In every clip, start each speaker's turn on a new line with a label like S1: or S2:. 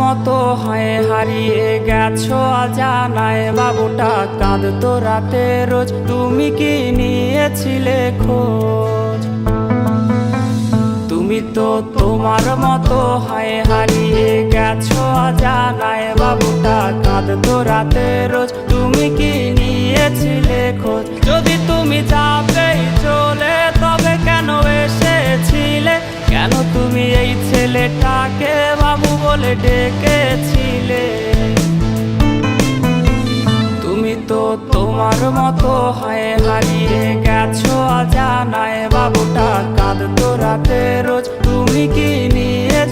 S1: মতো হয়, হারিয়ে গেছো অজানায়। বাবুটা কাঁদতো রাতে রোজ, তুমি কি নিয়েছিলে খোঁজ? তুমি তো তোমার মতো হয়, হারিয়ে গেছো অজানায়। বাবুটা কাঁদতো রাতে রোজ, তুমি কি নিয়েছিলে খোঁজ? যদি বাবু বলে ডেকেছিলে। তুমি তো তোমার মতো হয়ে হারিয়ে গেছো জানায় বাবুটা কাঁদতো রাতে রোজ। তুমি কি নিয়েছিলে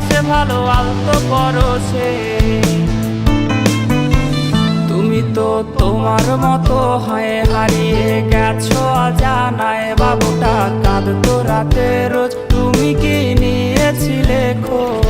S1: বাসে ভালো আলতো পরশে তুমি তো তোমার মতো হয় হারিয়ে গেছো জানায় বাবুটা কাঁদতো রাতে রোজ। তুমি কি নিয়েছিলে খোঁজ?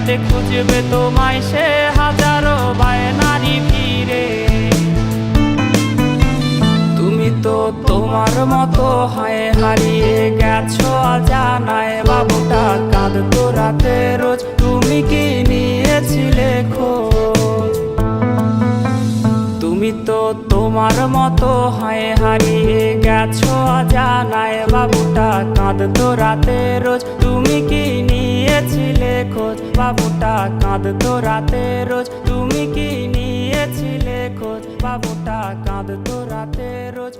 S1: আখিরাতে খুঁজবে তোমায় সে হাজারো বায়নারি ফিরে তুমি তো তোমার মতো হয় হারিয়ে গেছো অজানায়। বাবুটা কাঁদতো রাতে রোজ। তুমি কি নিয়েছিলে খোঁজ? তুমি তো তোমার মতো হয় হারিয়ে গেছো অজানায়। বাবুটা কাঁদতো রাতে রোজ। তুমি কি নিয়েছিলে খোঁজ? বাবুটা কাঁদতো রাতে রোজ। তুমি কি নিয়েছিলে খোঁজ? বাবুটা কাঁদতো রাতে রোজ।